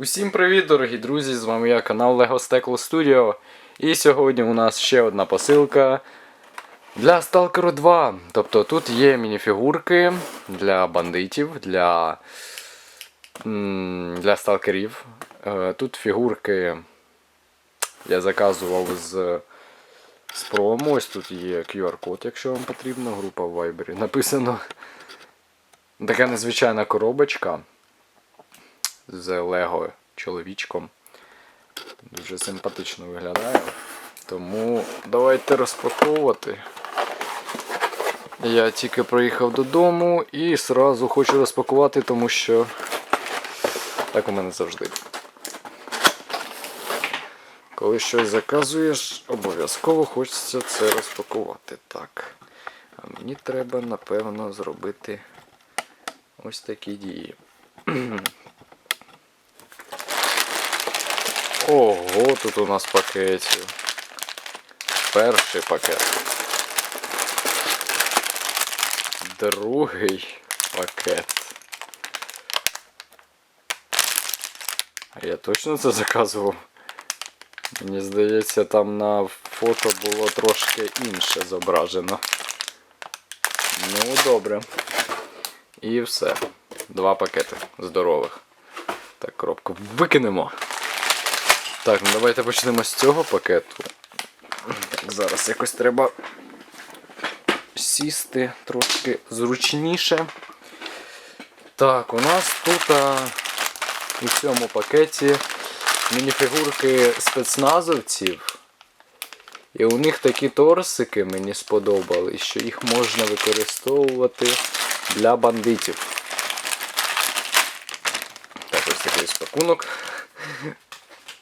Усім привіт, дорогі друзі! З вами я, канал Lego Steckle Studio. І сьогодні у нас ще одна посилка для Stalker 2. Тобто тут є мініфігурки для бандитів, для, для сталкерів. Е, Тут фігурки я заказував з, з промо. Ось тут є QR-код, якщо вам потрібно. Група в Viber написано. Така незвичайна коробочка з Лего чоловічком. Дуже симпатично виглядає. Тому давайте розпаковувати. Я тільки приїхав додому і сразу хочу розпакувати, тому що так у мене завжди. Коли щось заказуєш, обов'язково хочеться це розпакувати. Так. А мені треба, напевно, зробити ось такі дії. Ого, тут у нас пакетів. Перший пакет. Другий пакет. А я точно це заказував? Мені здається, там на фото було трошки інше зображено. Ну, добре. І все. Два пакети здорових. Так, коробку викинемо. Так, ну давайте почнемо з цього пакету. Зараз якось треба сісти трошки зручніше. Так, у нас тут а, у цьому пакеті мініфігурки спецназовців. І у них такі торсики мені сподобались, що їх можна використовувати для бандитів. Так, ось такий ось пакунок.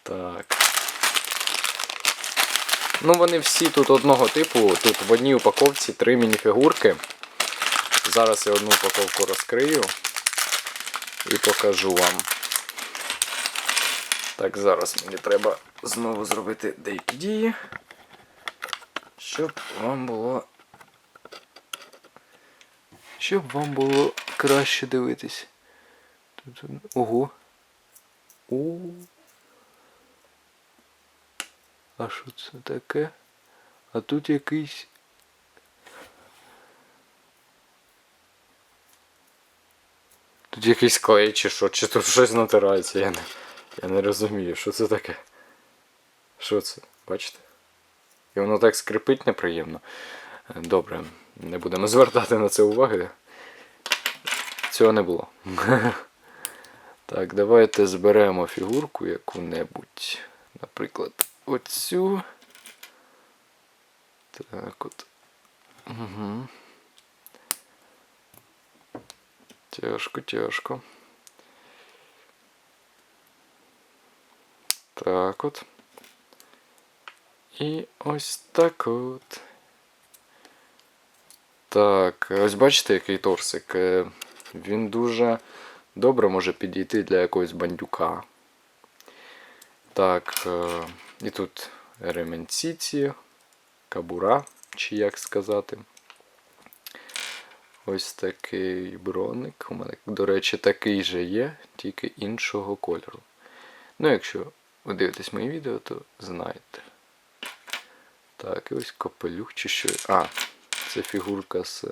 Так. Ну, вони всі тут одного типу. Тут в одній упаковці три мініфігурки. Зараз я одну упаковку розкрию і покажу вам. Так, зараз мені треба знову зробити деякі дії, щоб вам було. Щоб вам було краще дивитись. Тут. Ого. О. А що це таке? А тут якийсь. Тут якийсь клей чи що, чи тут щось натирається, я не, я не розумію, що це таке. Що це? Бачите? І воно так скрипить неприємно. Добре, не будемо звертати на це уваги. Цього не було. Так, давайте зберемо фігурку яку-небудь. Наприклад, оцю. Так от. Угу. Тяжко, тяжко. Так от. І ось так от. Так, ось бачите, який торсик. Е, Він дуже добре може підійти для якогось бандюка. Так, е, і тут ременці ці, кабура, чи як сказати. Ось такий броник. У мене, до речі, такий же є, тільки іншого кольору. Ну, якщо ви дивитесь мої відео, то знаєте. Так, і ось капелюх чи що. А, це фігурка з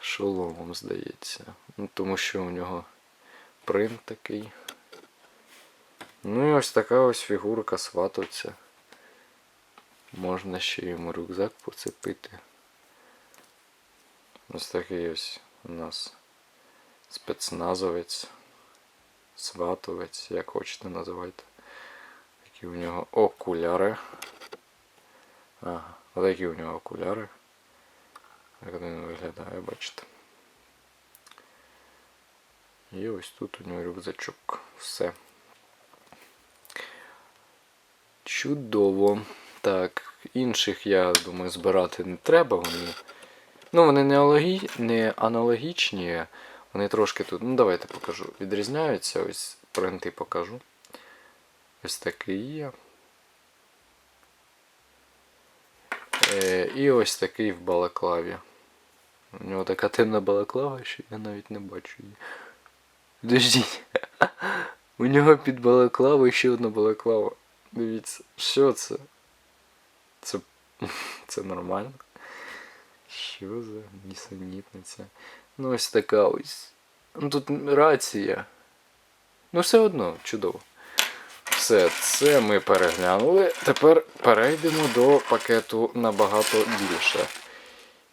шоломом, здається. Ну, тому що у нього принт такий. Ну і ось така ось фігурка сватовця. Можна ще йому рюкзак поцепити. Ось такий ось у нас спецназовець, сватовець, як хочете називайте. Такі у нього окуляри. Ага, отакі у нього окуляри. Як він виглядає, бачите. І ось тут у нього рюкзачок. Все. Чудово. Так, інших, я думаю, збирати не треба. Вони. Ну, вони не, алогі... не аналогічні. Вони трошки тут. Ну, давайте покажу. Відрізняються. Ось принти покажу. Ось такий є. Е, і ось такий в балаклаві. У нього така темна балаклава, що я навіть не бачу її. Подождіть. У нього під балаклавою ще одна балаклава. Дивіться, що це? Це. Це нормально? Що за нісенітниця? Ну ось така ось. Ну тут рація. Ну все одно, чудово. Все, це ми переглянули. Тепер перейдемо до пакету набагато більше.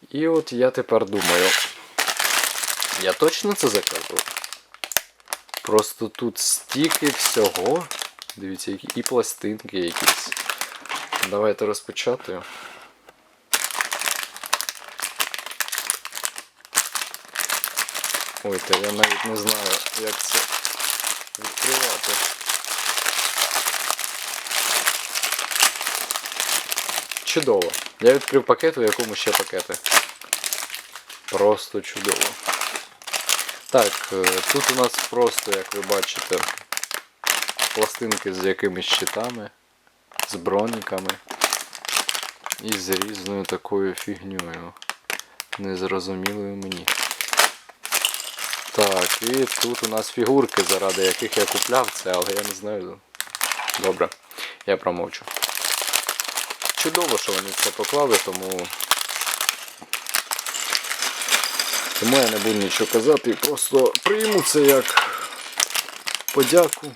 І от я тепер думаю. Я точно це заказував? Просто тут стільки всього. Дивіться, які і пластинки якісь. Давайте розпочати. Ой, та я навіть не знаю, як це відкривати. Чудово. Я відкрив пакет, у якому ще пакети. Просто чудово. Так, е, тут у нас просто, як ви бачите, пластинки з якимись щитами, з броніками і з різною такою фігньою. Незрозумілою мені. Так, і тут у нас фігурки, заради яких я купляв це, але я не знаю. Добре, я промовчу. Чудово, що вони це поклали, тому. Тому я не буду нічого казати, просто прийму це як подяку.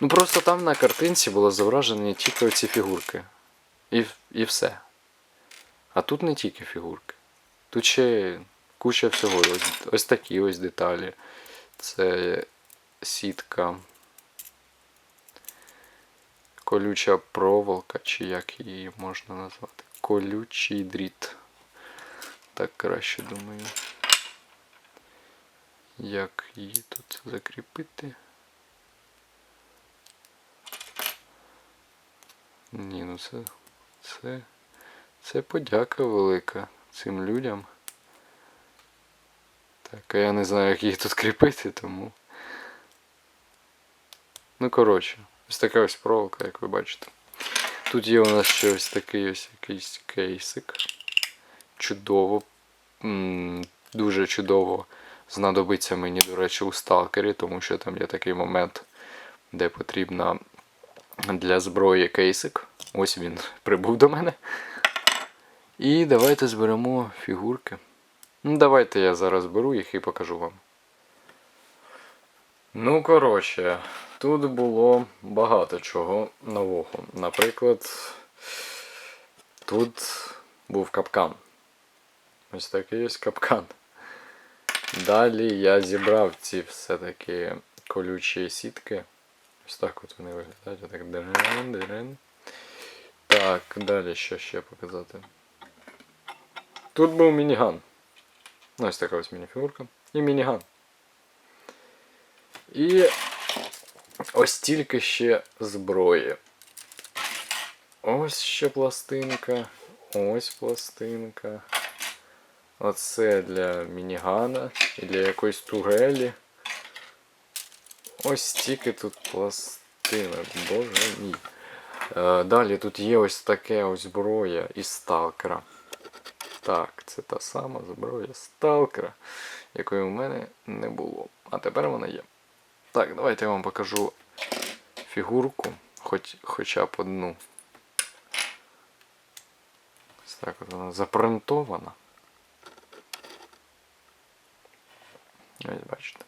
Ну просто там на картинці було зображені тільки оці фігурки. І, і все. А тут не тільки фігурки. Тут ще куча всього. Ось, ось такі ось деталі. Це сітка. Колюча проволока, чи як її можна назвати. Колючий дріт. Так краще думаю. Як її тут закріпити? Ні, ну це. Це. Це подяка велика цим людям. Так, а я не знаю, як їх тут кріпити, тому. Ну, коротше, ось така ось проволока, як ви бачите. Тут є у нас ще ось такий ось якийсь кейсик. Чудово. Дуже чудово знадобиться мені, до речі, у сталкері, тому що там є такий момент, де потрібна для зброї кейсик. Ось він прибув до мене. І давайте зберемо фігурки. Ну, давайте я зараз беру їх і покажу вам. Ну, коротше, тут було багато чого нового. Наприклад, тут був капкан. Ось такий ось капкан. Далі я зібрав ці все-таки колючі сітки. Ось так от вони виглядають. Отак дерен, дерен. Так, далі що ще показати. Тут був мініган. Ну, ось така ось мініфігурка. І мініган. І ось тільки ще зброї. Ось ще пластинка. Ось пластинка. Оце для мінігана і для якоїсь турелі. Ось стільки тут пластинок, боже мій. Е, Далі тут є ось таке ось зброя із сталкера. Так, це та сама зброя сталкера, якої у мене не було. А тепер вона є. Так, давайте я вам покажу фігурку, хоч, хоча б одну. Ось так от вона запринтована. Ось бачите.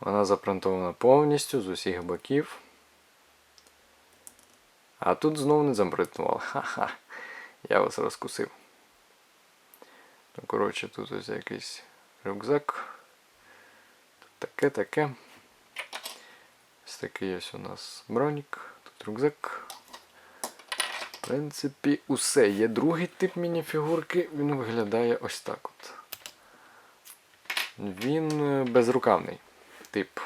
Вона запринтована повністю з усіх боків. А тут знову не запринтували. Ха-ха. Я вас розкусив. Ну, коротше, тут ось якийсь рюкзак. Тут таке, таке. Ось такий ось у нас бронік. Тут рюкзак. В принципі, усе. Є другий тип мініфігурки. Він виглядає ось так от. Він е, безрукавний тип.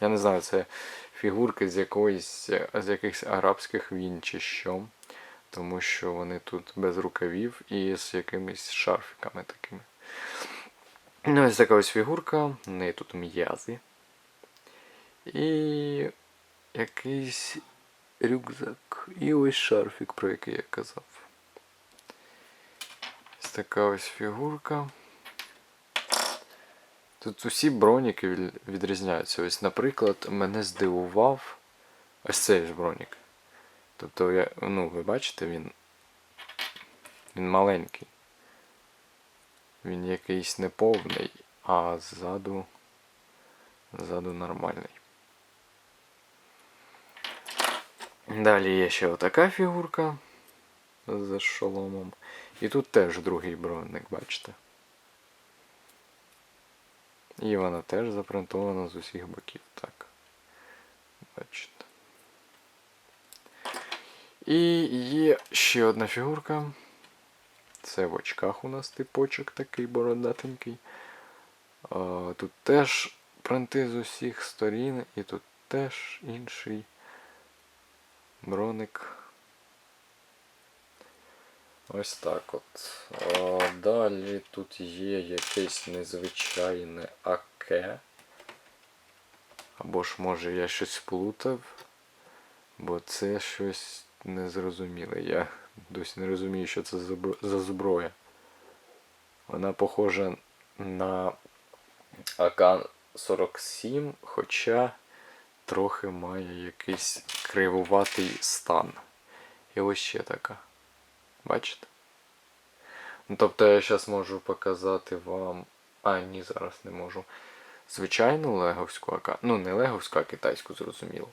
Я не знаю, це фігурки з якоїсь з якихось арабських війн чи що. Тому що вони тут без рукавів і з якимись шарфіками такими. Ну, ось така ось фігурка, в неї тут м'язи. І якийсь рюкзак. І ось шарфік, про який я казав. Ось така ось фігурка. Тут усі броніки відрізняються. Ось, наприклад, мене здивував ось цей ж бронік. Тобто, я, ну, ви бачите, він. Він маленький. Він якийсь неповний, а ззаду. Ззаду нормальний. Далі є ще отака фігурка з шоломом. І тут теж другий бронник, бачите? І вона теж запринтована з усіх боків. Так. Бачите. І є ще одна фігурка. Це в очках у нас типочок такий бородатенький. Тут теж принти з усіх сторін, і тут теж інший броник. Ось так от. А, далі тут є якесь незвичайне аке. Або ж може я щось плутав, бо це щось незрозуміле. Я досі не розумію, що це за зброя. Вона похожа на АК-47, хоча трохи має якийсь кривуватий стан. І ось ще така. Бачите? Ну, тобто я зараз можу показати вам. А, ні, зараз не можу. Звичайну леговську АК. Ну, не леговську, а китайську, зрозуміло.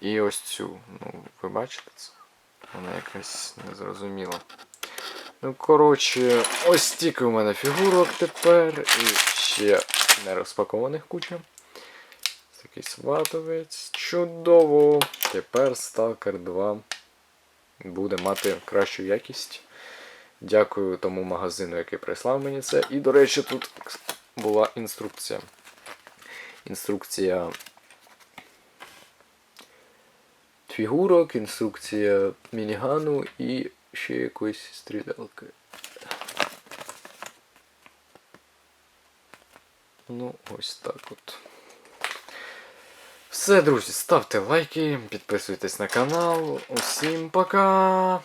І ось цю. Ну, ви бачите це? Вона якась незрозуміла. Ну, коротше, ось стільки у мене фігурок тепер. І ще не розпакованих куча. Такий сватовець. Чудово! Тепер Stalker 2 буде мати кращу якість. Дякую тому магазину, який прислав мені це. І, до речі, тут була інструкція. Інструкція фігурок, інструкція мінігану і ще якоїсь стрілялки. Ну, ось так от. Все, друзі, ставте лайки, підписуйтесь на канал. Усім пока!